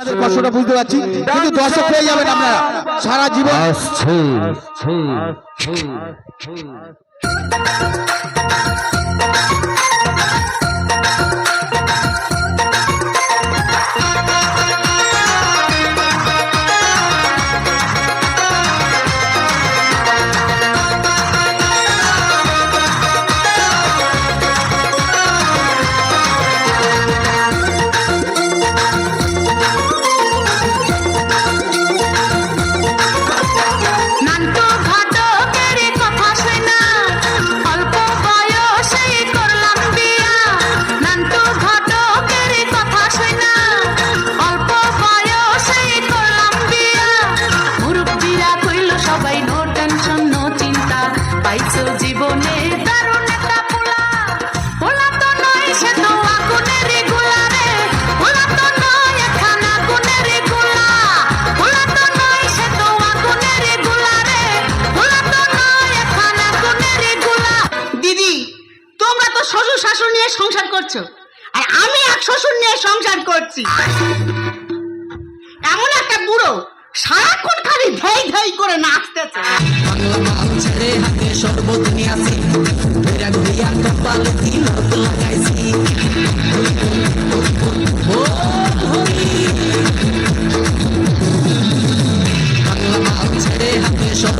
আপনাদের কষ্টটা বুঝতে পারছি কিন্তু দর্শক পেয়ে যাবেন আপনারা। সারা জীবন আসছে। শ্বশুর নিয়ে সংসার করছি। এমন একটা বুড়ো সারাক্ষণ খালি ধেই ধেই করে নাচতেছে। নিয়ে আসি।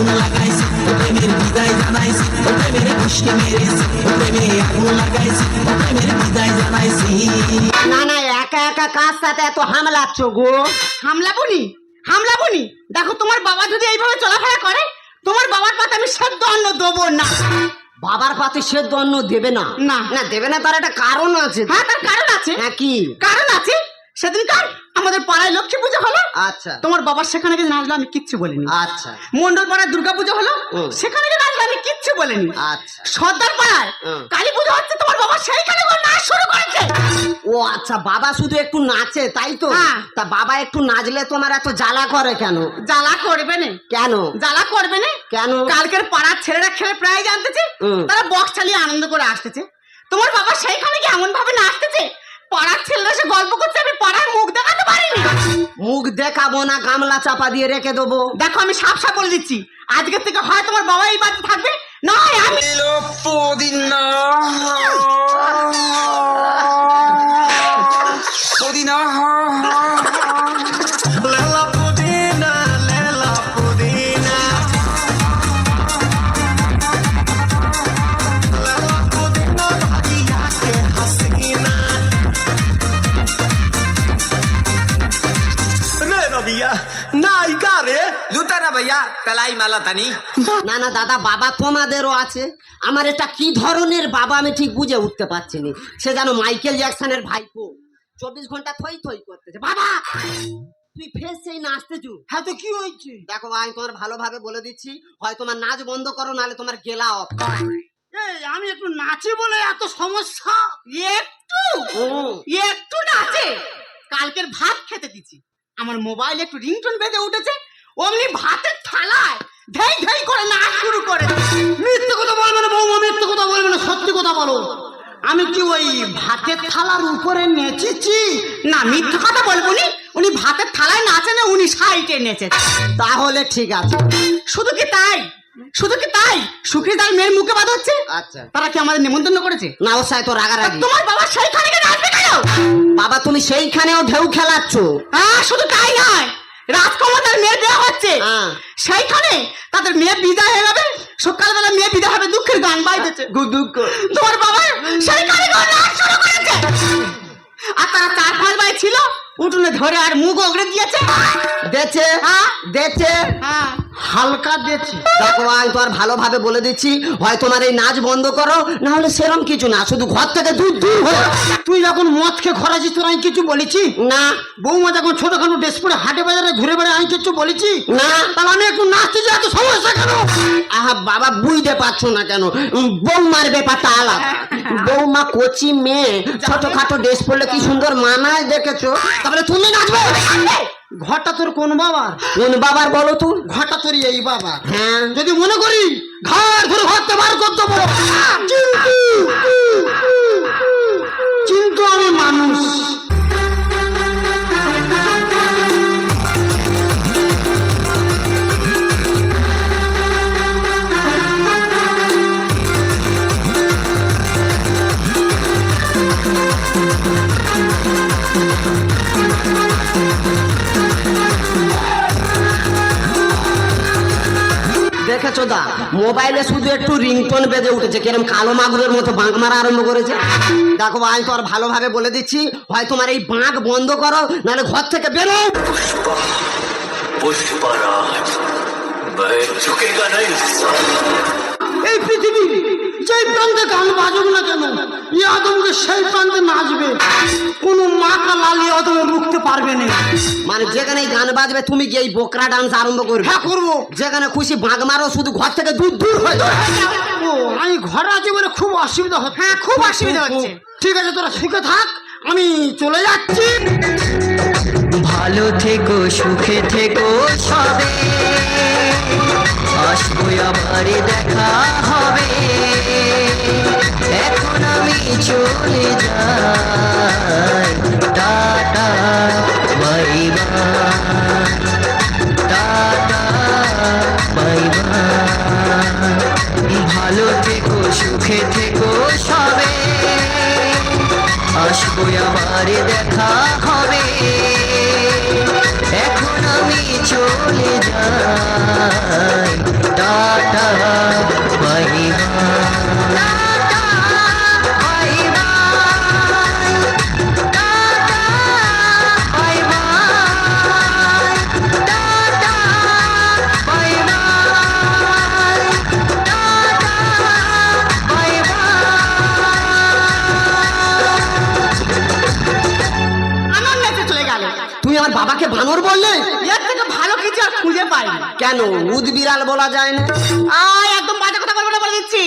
আগুন লাগাইছি ও প্রেমের বিদায় জানাইছি ও প্রেমের গোষ্ঠী মেরেছি ও প্রেমে আগুন লাগাইছি ও প্রেমের বিদায় জানাইছি। না না একা একা কাজ সাথে এত হামলাচ্ছ গো? হামলাবনি হামলাবনি দেখো তোমার বাবা যদি এইভাবে চলাফেরা করে তোমার বাবার পাতে আমি সেদ্ধ অন্ন দেবো না। বাবার পাতে সেদ্ধ অন্ন দেবে না? না। না দেবে না তার একটা কারণ আছে। হ্যাঁ তার কারণ আছে। হ্যাঁ কি? কারণ আছে সেদিনকার আমাদের পাড়ায় লক্ষ্মী পুজো হলো। আচ্ছা। তোমার বাবার সেখানে গিয়ে নাচলো আমি কিচ্ছু বলিনি। আচ্ছা। মন্ডল পাড়ায় দুর্গা পুজো হলো সেখানে গিয়ে নাচলো আমি কিচ্ছু বলিনি। আচ্ছা। সর্দার পাড়ায় কালী পুজো হচ্ছে তোমার বাবা সেইখানে নাচ শুরু করেছে। ও আচ্ছা বাবা শুধু একটু নাচে তাই তো? হ্যাঁ। তা বাবা একটু নাচলে তোমার এত জ্বালা করে কেন? জ্বালা করবে না। কেন? জ্বালা করবে না। কেন? কালকের পাড়ার ছেলেরা খেলে প্রায় জানতেছে। তারা বক্স চালিয়ে আনন্দ করে আসতেছে। তোমার বাবা সেইখানে কি এমন ভাবে নাচতেছে পাড়ার ছেলেরা সে গল্প করছে আমি পাড়ার মুখ দেখাতে পারিনি। মুখ দেখাবো না গামলা চাপা দিয়ে রেখে দেবো। দেখো আমি সাপ সাপ বলে দিচ্ছি। আজকের থেকে হয় তোমার বাবা এই বাড়িতে থাকবে নয় আমি পুদিনা পুদিনা কালাই মালা তানি। না না দাদা বাবা তোমাদেরও আছে। আমার এটা কি ধরনের বাবা আমি ঠিক বুঝে উঠতে পারছি না। সে যেন মাইকেল জ্যাকসনের ভাইপো। চব্বিশ ঘণ্টা থই থই করতেছে। বাবা! তুই ফের সেই নাচতেছু হ্যাঁ তো কি হয়েছে? দেখো আমি তোমার ভালোভাবে বলে দিচ্ছি। হয় তোমার নাচ বন্ধ করো নাহলে তোমার গেলা অফ। এই আমি একটু নাচি বলে এত সমস্যা? একটু? ও একটু নাচে? কালকের ভাত খেতে দিছি। আমার মোবাইলে একটু রিংটোন বেজে উঠেছে। অমনি ভাতের থালায় ধেই ধেই করে নাচ শুরু করে। মিথ্যে কথা বলবে না বৌমা মিথ্যে কথা বলবে না সত্যি কথা বলো। আমি কি ওই ভাতের থালার উপরে নেচেছি? না মিথ্যে কথা বলব নি। উনি ভাতের থালায় নাচে না উনি সাইটে নেচে তাহলে ঠিক আছে। শুধু কি তাই? শুধু কি তাই? সুখী তার মেয়ের মুখে বাদ হচ্ছে? আচ্ছা। তারা কি আমাদের নিমন্ত্রণ করেছে? না ও সাই তো রাগারাগি। তোমার বাবা সেইখানে নাচবে কেন? বাবা তুমি সেইখানেও ঢেউ খেলাচ্ছ। হ্যাঁ শুধু তাই নয়। রাজকুমার মেয়ের বিয়ে হচ্ছে। হ্যাঁ। সেইখানে তাদের মেয়ে বিদায় হয়ে যাবে সকালবেলা মেয়ে বিদায় হবে দুঃখের গান বাইতেছে দুঃখ। তোমার বাবা সেইখানে নাচ শুরু করেছে। আর তারা চার পাঁচ ভাই ছিল উঠোনে ধরে আর মুখ ওগড়ে দিয়েছে। দেছে হ্যাঁ? দেছে হ্যাঁ। হালকা দিয়েছি। দেখো আমি তো আর ভালোভাবে বলে দিচ্ছি হয় তোমার এই নাচ বন্ধ করো না হলে সেরম কিছু না শুধু ঘর থেকে দূর দূর হয়ে যখন মদ খেয়ে খরাছি তোর আমি কিছু বলেছি? না। বৌমা যখন ছোটখাটো ড্রেস পরে হাটে বাজারে ঘুরে বেড়ে আমি কিছু বলেছি? না। তাহলে আমি একটু নাচতে যাই সমস্যা কেন? আহা বাবা বুঝতে পারছ না কেন? বৌমার ব্যাপারটা আলাদা। বৌমা কচি মেয়ে ছোটখাটো ড্রেস পরলে কি সুন্দর মানায় দেখেছ? তাহলে তুমি নাচবে? ঘরটা তোর কোন বাবা কোন বাবার বলো তো। ঘরটা তোর এই বাবা হ্যাঁ। যদি মনে করি ঘর ধরে ঘরতে বার করতে বলো কিন্তু আমি মানুষ। দেখেছ দা? মোবাইলে শুধু একটু রিংটোন বেজে উঠেছে। কিরম কালো মাগুরের মতো বাঁক মারা আরম্ভ করেছে? দেখো আমি তোর ভালোভাবে বলে দিচ্ছি হয় তোমার এই বাঁক বন্ধ করো নাহলে ঘর থেকে বেরো। এই পৃথিবী যেই প্রান্তে গান বাজুক না কেন ই আদমকে সেই প্রান্তে নাচবে। কোনো মাকা লালি অদম রুখতে পারবে না। মানে যেখানে গান বাজবে তুমি গিয়ে এই বোকরা ডান্স আরম্ভ করবে। হ্যাঁ করব। যেখানে খুশি বাঘ মারো শুধু ঘর থেকে দূর দূর হয়ে আমি ঘরে আছি বলে খুব অসুবিধা হচ্ছে। হ্যাঁ খুব অসুবিধা হচ্ছে। ঠিক আছে, তোরা সুখে থাক, আমি চলে যাচ্ছি। ভালো থেকো, সুখে থেকো সবে। আসব আবার, দেখা হবে। এখন আমি চলে যাই। টাটা। আবার দেখা হবে। এখন আমি চলে যাই। টাটা। বাবাকে বললে এর থেকে ভালো কিছু আর খুঁজে পাইনি। কেন? উদ বিড়াল বলা যায় না। আয় একদম বাজে কথা বলব না বলে দিচ্ছি।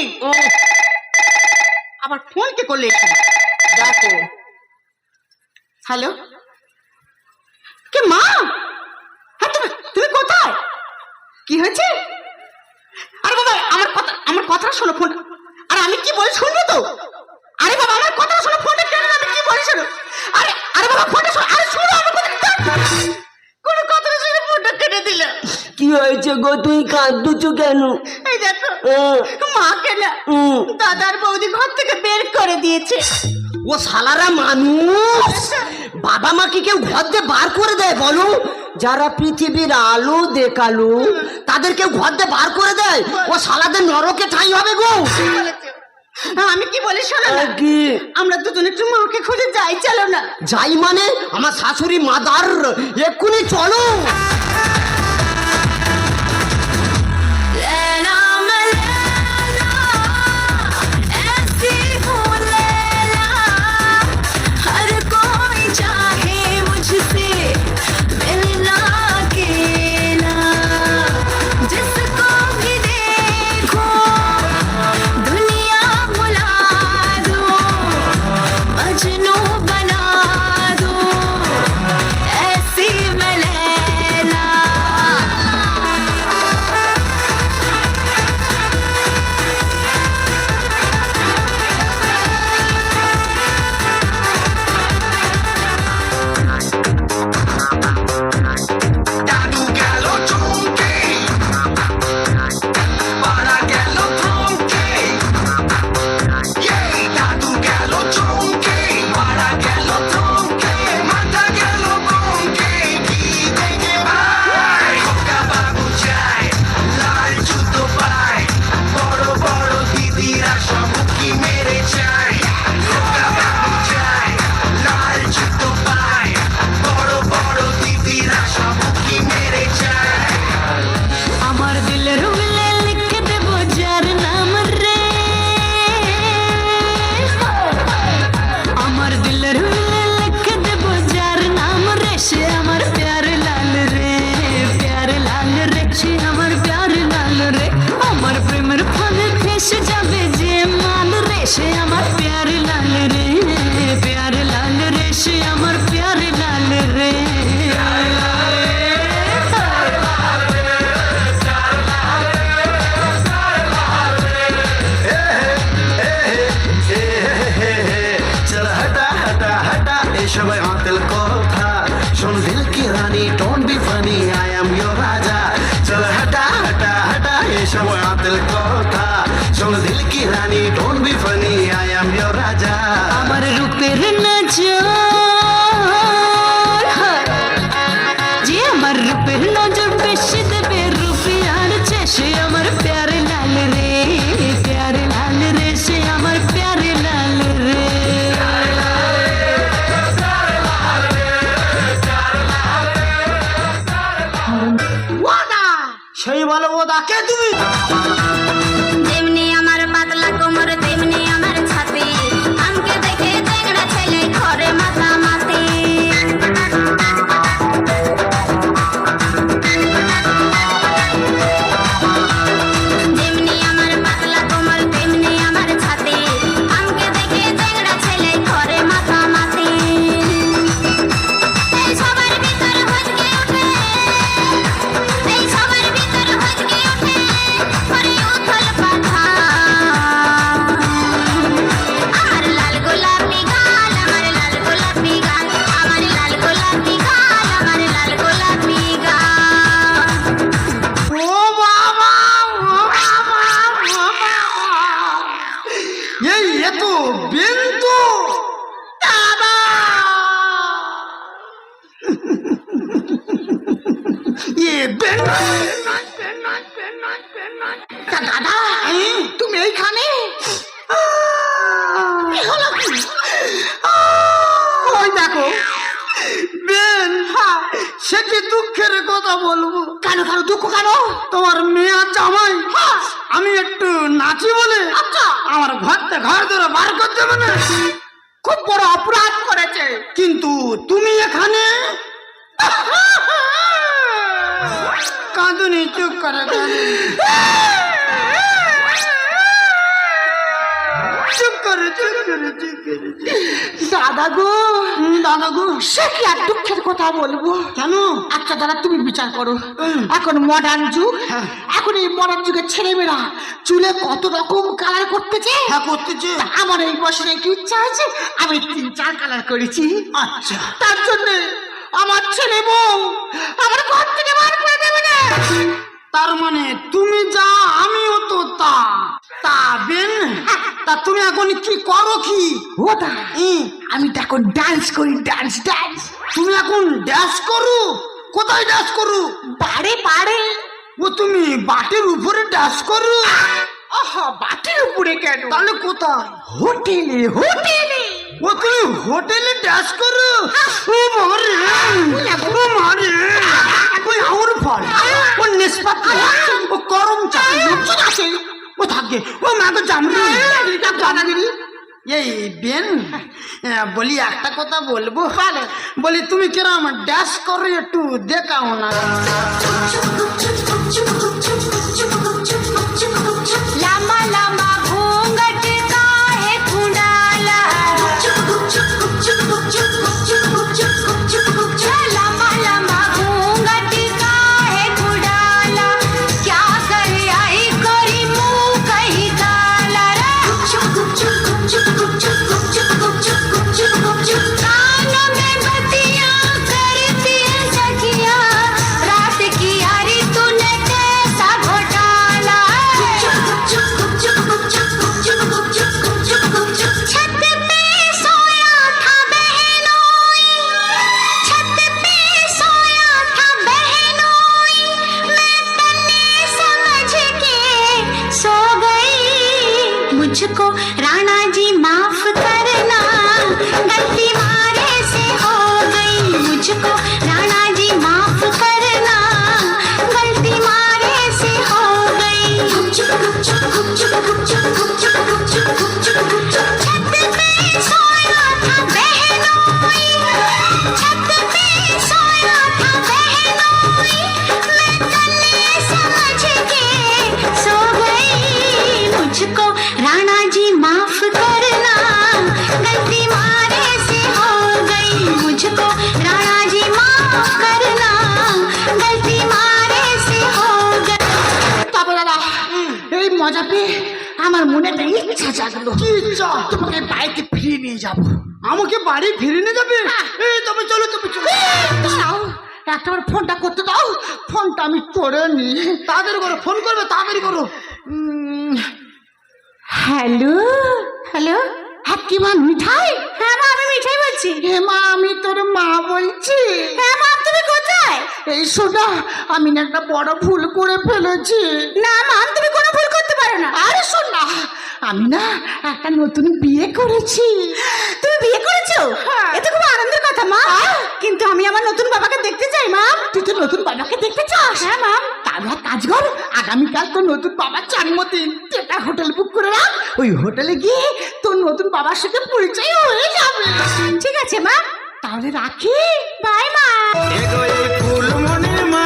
আবার ফোন কে করলে দেখো। হ্যালো? কে মা? হ্যাঁ তুমি তুমি কোথায়? কি হয়েছে? আরে বাবা আমার কথা আমার কথাটা শোনো ফোন। আরে আমি কি বলি শুনবে তো? আরে বাবা আমার কথা শোনো ফোনটা কেন? আমি কি বলি শোনো। আরে গো তুই কাঁদুছো কেন? এই দেখো মাকে না দাদার বৌদি ঘর থেকে বের করে দিয়েছে। ও শালারা মানুষ! বাবা মা কি কেউ ঘর দিয়ে বার করে দেয় বলো? যারা পৃথিবীর আলো দেখাল তাদের কেউ ঘর দিয়ে বার করে দেয়? ও শালাদের নরকে ঠাই হবে গো। আমি কি বলি শোনো না? কি? আমরা দুজন একটু মাকে খুঁজে যাই চলো না। যাই মানে? আমার শাশুড়ি মাদার এক্ষুনি চলো! সেই বলো ও দাকে তুমি কি দুঃখের কথা বলব। কেন কেন দুঃখ কেন? তোমার মেয়ে আর জামাই আমি একটু নাচি বলে আচ্ছা। আমার ঘরতে ঘর ধরে বার করতে মানে খুব বড় অপরাধ করেছে। কিন্তু তুমি এখানে? কাঁদুনি চুপ করে কাঁদুনি চুপ করে চুপ করে চুপ করে দাদা গো। দাদা গো। সে কি আর দুঃখের কথা বলব? কেন? আচ্ছা দাদা তুমি বিচার করো। এখন মডার্ন যুগ। এখন এই মডার্ন যুগের ছেলেমেয়েরা চুলে কত রকম কালার করতেছে? হ্যাঁ করতেছে। আমার এই বছরে একটু ইচ্ছা আছে আমি তিন চার কালার করেছি। আচ্ছা। তার জন্য আমার ছেলে বউ আমার ঘর থেকে বার করে দেবে না। তার মানে তুমি যা আমিও তো তা। তা বেন তা তুমি এখন কি করো কি? ওটা আমি তো এখন ডান্স করি ডান্স ডান্স তুমি এখন ডান্স করো? কোথায় ডান্স করো? বাড়ে বাড়ে। ও তুমি বাটের উপরে ডান্স করো? আহা বাটের উপরে কেন? তাহলে কোথায়? হোটেলে হোটেলে। ও তুমি হোটেলে ডান্স করো? ও মারে। ও মারে। ওই আউর ফল ও নিষ্পাত ও গরম চা লুচি আছে ও থাকে ও মাকে জামরি জানাগিরি এই বেন বলি একটা কথা বলব বলি তুমি কিরম ড্যাশ করে একটু দেখাও না வச்சுக்கோ ராணா মনে একটা ইচ্ছা জাগলো। কি ইচ্ছা? তোমাকে বাড়িতে ফিরিয়ে নিয়ে যাব। আমাকে বাড়ি ফিরে নিয়ে যাবে? এই তবে চলো তবে চলো। দাঁড়াও। একটা বার ফোনটা করতে দাও। ফোনটা আমি করে নি তাদের করো ফোন করবে তাড়াতাড়ি করো। হ্যালো? হ্যালো? হ্যাঁ কি মা মিঠাই? হ্যাঁ মা আমি মিঠাই বলছি। হে মা আমি তোর মা বলছি। হ্যাঁ মা তুমি কোথায়? এই শোনা আমি না একটা বড় ভুল করে ফেলেছি। না মা তুমি না আরে শোন না। আমি না একটা নতুন বিয়ে করেছি। তুমি বিয়ে করেছ? এটা খুব আনন্দের কথা মা। কিন্তু আমি আমার নতুন বাবাকে দেখতে চাই মা। তুই তো নতুন বাবাকে দেখতে চাস? হ্যাঁ মা। তাহলে এক কাজ কর আগামীকাল তোর নতুন বাবার জন্মদিন। তুই একটা হোটেল বুক করে রাখ। ওই হোটেলে গিয়ে তোর নতুন বাবার সাথে পরিচয় হয়ে যাবে। ঠিক আছে মা। তাহলে রাখি। বাই মা। এই মা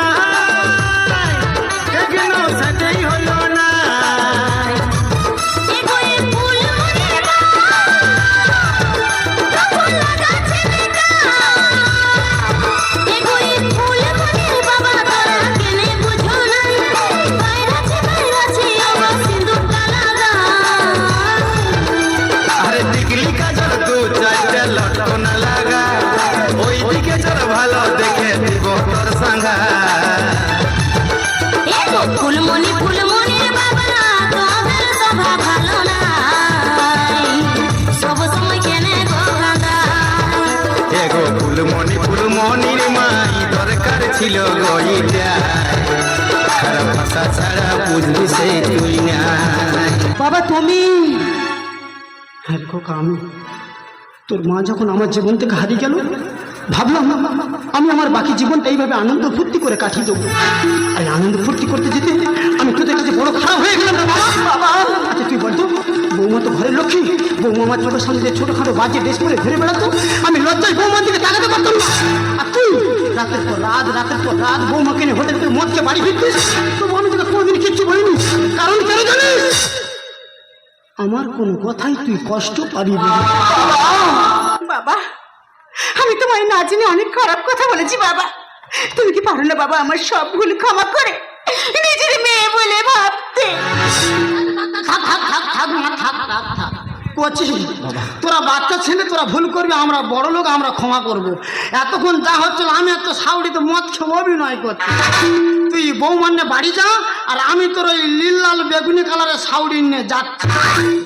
ফুলমণি ফুলমণির মাই দরকার ছিল গইটা খারাপ ভাষা ছাড়া বুঝবি সে তুই না বাবা তুমি? হ্যাঁ খোকা আমি। তোর মা যখন আমার জীবন থেকে হারিয়ে গেল ভাবলাম আমি আমার বাকি জীবনটা এইভাবে আনন্দ ফুর্তি করে কাটিয়ে দেবো। আর আনন্দ ফুর্তি করতে যেতে আমি তোদের কাছে বড় খারাপ হয়ে গেলাম বাবা বলতো বৌমা তো ঘরের লক্ষ্মী, বৌমা আমার চোখের সামনে যে ছোটখাটো বাজে ড্রেস পরে ঘুরে বেড়াতো। আমি লজ্জায় বৌমার দিকে তাকাতে পারতাম না। আর তুই, রাতের পর রাত, রাতের পর রাত, বৌমাকে নিয়ে হোটেল থেকে মদকে বাড়ি ফিরতিস? তবু আমি তোকে কোনোদিন কিচ্ছু বলিনি। কারণ কেন জানিস? আমার কোনো কথাই তুই কষ্ট পাবি বাবা, আমি তোমায় না জেনে অনেক খারাপ কথা বলেছি, বাবা। তুমি কি পারো না, বাবা, আমার সব ভুল ক্ষমা করে নিজের মেয়ে বলে ভাবতে? থাক থাক থাক থাক না থাক থাক থাক করছি তোরা বাচ্চা ছেলে তোরা ভুল করবি আমরা বড় লোক আমরা ক্ষমা করব। এতক্ষণ যা হচ্ছিল আমি এত সাউডিতে মদ খেয়ে অভিনয় করছি। তুই বৌমান্যে বাড়ি যা আর আমি তোর ওই নীল লাল বেগুনি কালারের সাউডি নিয়ে যাচ্ছি।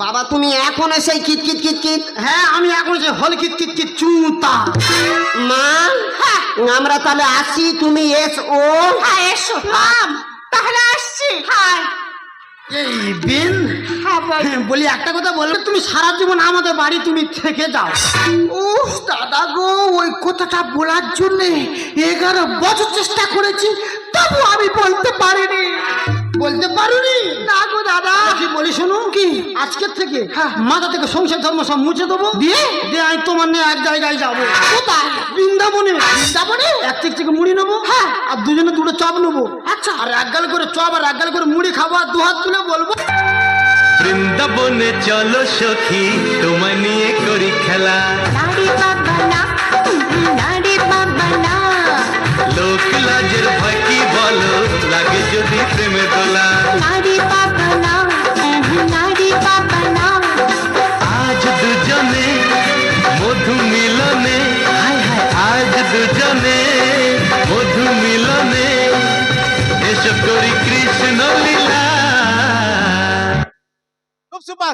বাবা তুমি এখনও সেই কিট কিট কিট কিট হ্যাঁ আমি এখন যে হল কিত কিত কিত চুতা মা আমরা তাহলে আসি তুমি এস। ও হ্যাঁ এসো। মাম তাহলে আসছি। হ্যাঁ। এই বিন হ্যাঁ, বলি। একটা কথা বললে তুমি সারা জীবন আমাদের বাড়ি তুমি থেকে যাও। ও দাদা গো ওই কথাটা বলার জন্যে এগারো বছর চেষ্টা করেছি তবু আমি বলতে পারিনি। বলতে পারিনি। না গো দাদা। কি বলি শোনো কি? আজকের থেকে মাথা থেকে সংসার ধর্ম সব মুছে দেবো। দিয়ে? দিয়ে আমি তোমার নিয়ে এক জায়গায় যাব। কোথায়? বৃন্দাবনে। বৃন্দাবনে? এক থেকে থেকে মুড়ি নেব। হ্যাঁ। আর দুজনে দুটো চপ নেব। আচ্ছা। আর এক গাল করে চপ আর এক গাল করে মুড়ি খাব আর দু হাত তুলে বলব। বৃন্দাবনে চলো সখী তোমায় নিয়ে করি খেলা। লোক লাজের ভয় কি বলো? দোলা নারী পাপনা না নারী পাপনা আজ দুজনে মধু মিলনে হায় হায়। আজ দুজনে মধু মিলনে এসব করি কৃষ্ণ লীলা। খুব সুপার।